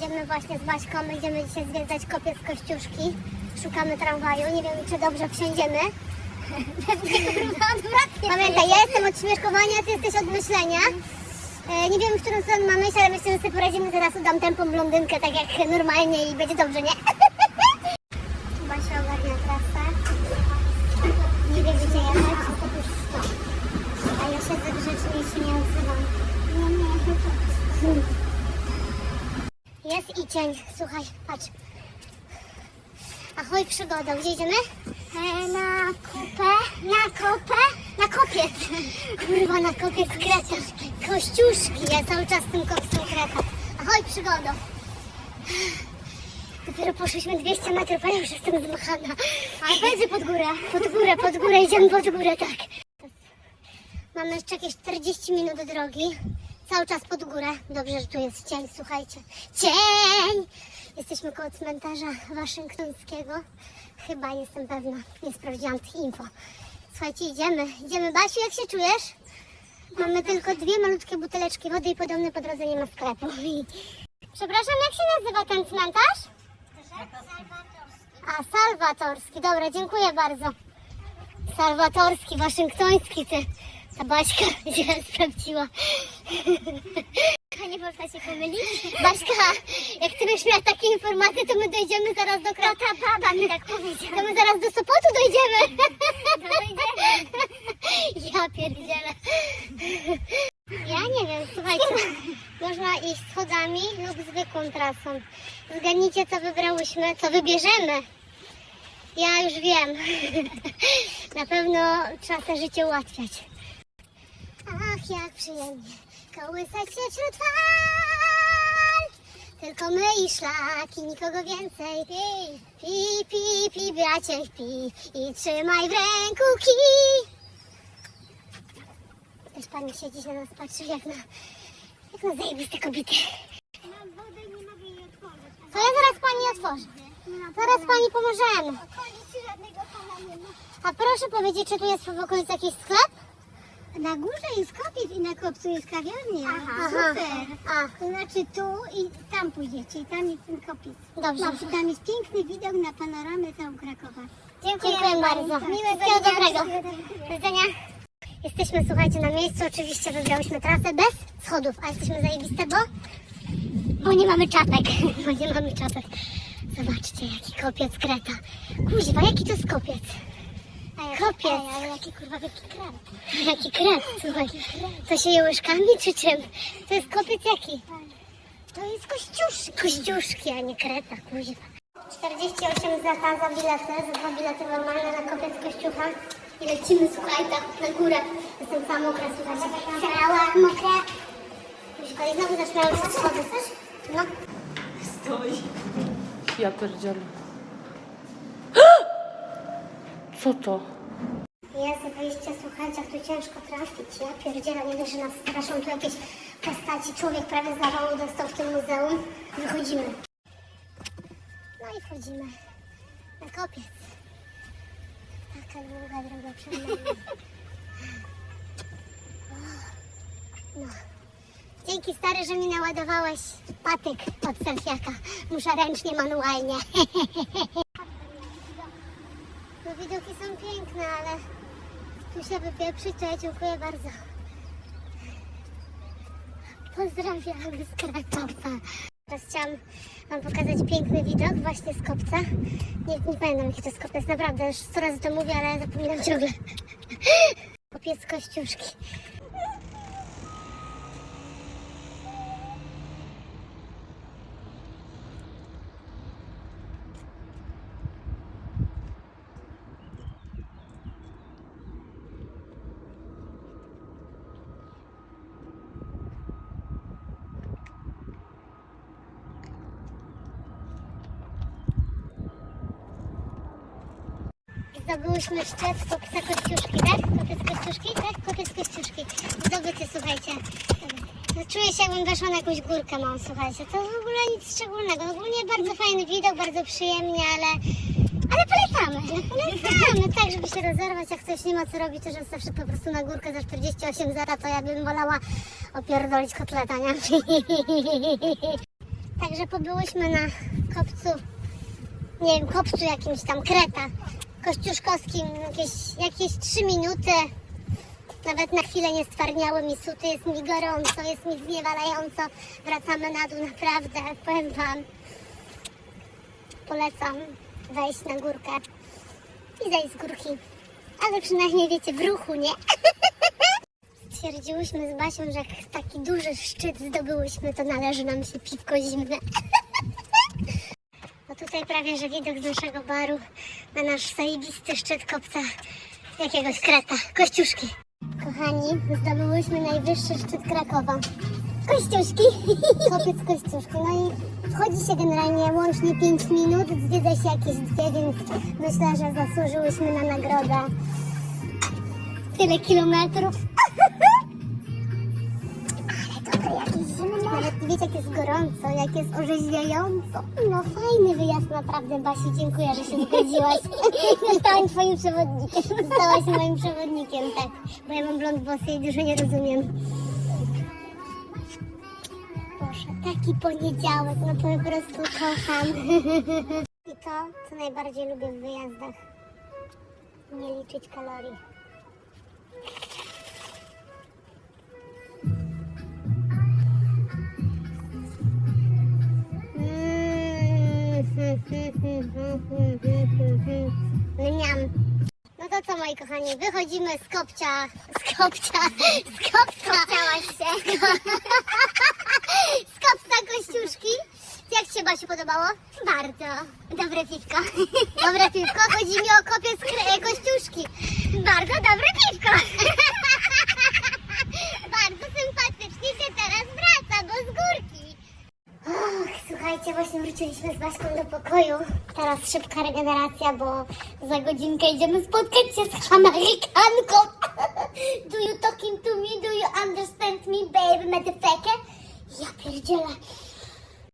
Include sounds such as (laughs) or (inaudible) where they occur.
Jedziemy właśnie z Baśką, będziemy dzisiaj zwiedzać kopiec Kościuszki. Szukamy tramwaju, nie wiem czy dobrze wsiądziemy. (laughs) Pamiętaj, ja jestem od śmieszkowania, ty jesteś od myślenia. E, nie wiem, w którą stronę mamy iść, ale myślę, że sobie poradzimy. Zaraz udam tempą blondynkę, tak jak normalnie i będzie dobrze, nie? (laughs) Basia ogarnia trasę. Nie wie, gdzie jechać. A ja siedzę grzecznie i się nie odzywam. Nie, nie. Jest i cień. Słuchaj, patrz. Ahoj, przygoda. Gdzie idziemy? E, na kopę. Na kopę? Na kopiec. Kurwa, na kopiec kreta. Kościuszki. Ja cały czas tym kopcem kreta. Ahoj, przygoda. Dopiero poszliśmy 200 metrów, a ja już jestem zmachana. Ale będzie pod górę. Pod górę, pod górę. Idziemy pod górę, tak. Mamy jeszcze jakieś 40 minut drogi. Cały czas pod górę. Dobrze, że tu jest cień, słuchajcie. Cień! Jesteśmy koło cmentarza waszyngtońskiego. Chyba, jestem pewna. Nie sprawdziłam tych info. Słuchajcie, idziemy. Idziemy. Basiu, jak się czujesz? Mamy tylko dwie malutkie buteleczki wody i podobne po drodze nie ma sklepu. (laughs) Przepraszam, jak się nazywa ten cmentarz? A, salwatorski. Dobra, dziękuję bardzo. Salwatorski, waszyngtoński, ty. Ta Baśka (laughs) się sprawdziła. Nie można się pomylić. Baśka, jak ty byś miała takie informacje, to my dojdziemy zaraz do Krakowa. ta baba mi tak powiedziała. To my zaraz do Sopotu dojdziemy. Ja pierdzielę. Ja nie wiem, słuchajcie, można iść schodami lub zwykłą trasą. Zgadnijcie, co wybrałyśmy, co wybierzemy. Ja już wiem. Na pewno trzeba te życie ułatwiać. Jak przyjemnie kołysać się wśród fal. Tylko my i szlaki, nikogo więcej. Pij, pij, pij, pij, bracie, pij i trzymaj w ręku kij. Też pani siedzi na nas, patrzy jak na, jak na zajebiste kobiety. Mam wodę, nie mogę jej otworzyć. To ja zaraz pani otworzę. Zaraz pani pomożemy. A proszę powiedzieć, czy tu jest w okolicy jakiś sklep? Na górze jest kopiec i na kopcu jest kawiarnia. Aha. Super. A, To znaczy tu i tam pójdziecie i tam jest ten kopiec. dobrze. Tam jest piękny widok na panoramę całą Krakowa. Dziękuję, bardzo. Miłego Wszystkiego dnia. dobrego. Do widzenia. Jesteśmy, słuchajcie, na miejscu. Oczywiście wybrałyśmy trasę bez schodów, a jesteśmy zajebiste, bo, bo nie mamy czapek. (laughs) Bo nie mamy czapek. Zobaczcie, jaki kopiec kreta. Kuźwa, jaki to jest kopiec? Kopiec. Ale jaki kurwa wielki krat. Jaki kret, słuchaj. To się je łyżkami czy czym? To jest kopiec jaki? To jest kościuszki. Kościuszki, a nie kreta, kuźwa. 48 zł za bilety, za dwa bilety normalne na kopiec Kościucha. I lecimy, słuchaj, tak na górę. Jestem cała mokra, słuchajcie. Cała mokra. I znowu zaczynają się schody, chcesz? No. Stoi. Ja pierdzielę. Co to? Jest wyjście, słuchajcie, tu ciężko trafić. Ja pierdzielę, nie wiesz, że nas straszą tu jakieś postaci. Człowiek prawie zawału dostał w tym muzeum. Wychodzimy. No i wchodzimy na kopiec. Taka długa droga przed nami. No. Dzięki stary, że mi naładowałeś patyk od selfiaka. Muszę ręcznie, manualnie. (laughs) Piękne, ale tu się ja dziękuję bardzo. Pozdrawiamy z Krakowa. Teraz chciałam Wam pokazać piękny widok właśnie z kopca. Nie, nie pamiętam jaki to jest kopiec, naprawdę już sto razy to mówię, ale zapominam ciągle. Kopiec Kościuszki. Zdobyłyśmy szczyt kopca Kościuszki, tak? Kopiec Kościuszki, tak? Kopiec Kościuszki. Zdobyty, słuchajcie. No, czuję się jakbym weszła na jakąś górkę małą, słuchajcie. To w ogóle nic szczególnego. Ogólnie bardzo fajny widok, bardzo przyjemnie, ale... Ale polecamy, polecamy, tak, żeby się rozerwać, jak ktoś nie ma co robić, to że zawsze po prostu na górkę za 48 zara, to ja bym wolała opierdolić kotleta, nie? Także pobyłyśmy na kopcu, nie wiem, kopcu jakimś tam Kreta, kościuszkowskim, jakieś, jakieś 3 minuty. Nawet na chwilę nie stwarniało mi suty, jest mi gorąco, jest mi zniewalająco. Wracamy na dół, naprawdę, powiem Wam. Polecam wejść na górkę i zejść z górki. Ale przynajmniej wiecie, w ruchu, nie? (laughs) Stwierdziłyśmy z Basią, że jak taki duży szczyt zdobyłyśmy, to należy nam się piwko zimne. (laughs) Tutaj prawie, że widok z naszego baru na nasz zajebisty szczyt kopca jakiegoś kreta, Kościuszki. Kochani, zdobyłyśmy najwyższy szczyt Krakowa. Kościuszki! (laughs) Kopiec Kościuszki. No i wchodzi się generalnie łącznie 5 minut, zwiedza się jakieś dwie, więc myślę, że zasłużyłyśmy na nagrodę. Tyle kilometrów. Wiecie, jak jest gorąco, jak jest orzeźwiająco. No fajny wyjazd, naprawdę, Basi. Dziękuję, że się zgodziłaś. (laughs) Zostałaś twoim przewodnikiem. Zostałaś moim przewodnikiem, tak. Bo ja mam blond włosy i dużo nie rozumiem. Boże, taki poniedziałek, no po prostu kocham. (laughs) I to, co najbardziej lubię w wyjazdach. Nie liczyć kalorii. Mniam. No to co moi kochani, wychodzimy z kopcia, z kopcia, z kopca. Skopciałaś się. Z kopca kościuszki. Jak się Basiu podobało? Bardzo. Dobre piwko. Dobre piwko? Chodzi mi o kopiec kościuszki. Bardzo dobre piwko. Bardzo sympatycznie się teraz wraca, bo z górki. Och, słuchajcie, właśnie wróciliśmy z Baśką do pokoju. Teraz szybka regeneracja, bo za godzinkę idziemy spotkać się z Amerykanką. (laughs) Do you talking to me? Do you understand me, baby, motherfucker? Ja pierdzielę.